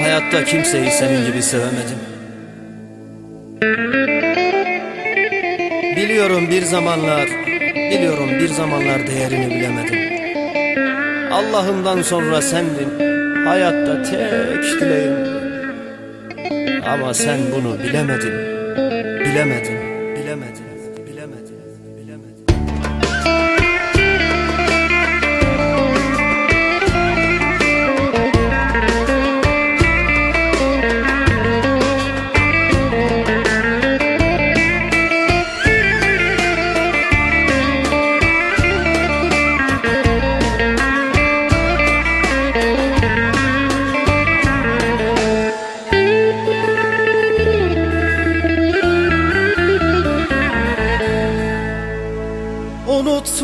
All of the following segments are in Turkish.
Hayatta kimseyi senin gibi sevemedim. Biliyorum bir zamanlar, biliyorum bir zamanlar değerini bilemedim. Allah'ımdan sonra sendin, hayatta tek dileğim. Ama sen bunu bilemedin, bilemedin, bilemedin, bilemedin,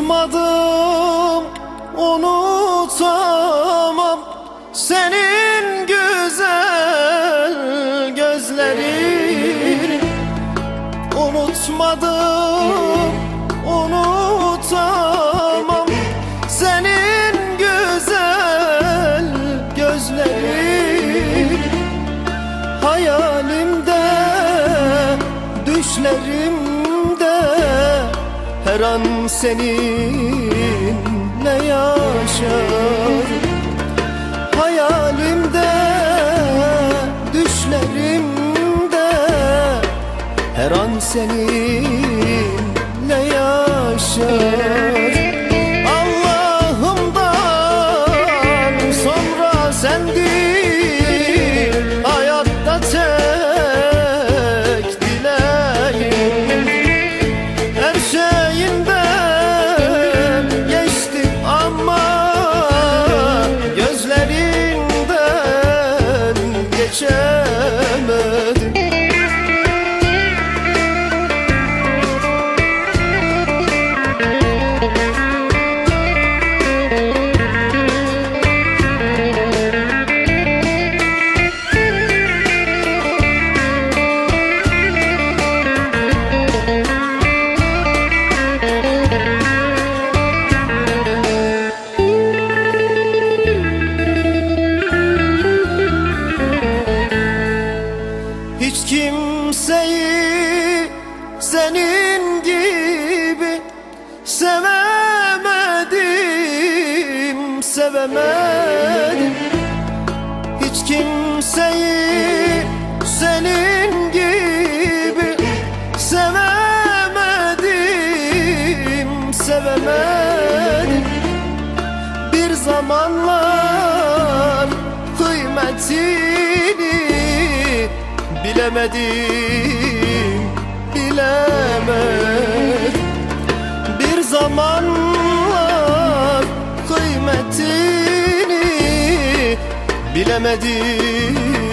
Unutmadım, unutamam. Senin güzel gözlerini Unutmadım, unutamam. Senin güzel gözlerini Hayalimde, düşlerimde her an seninle yaşar? Hayalimde, düşlerimde her an seninle yaşar kimseyi senin gibi sevemedim, sevemedim. Hiç kimseyi senin gibi sevemedim, sevemedim. Bir zamanlar kıymetini bilemedim, bilemedim. Bir zamanlar kıymetini bilemedim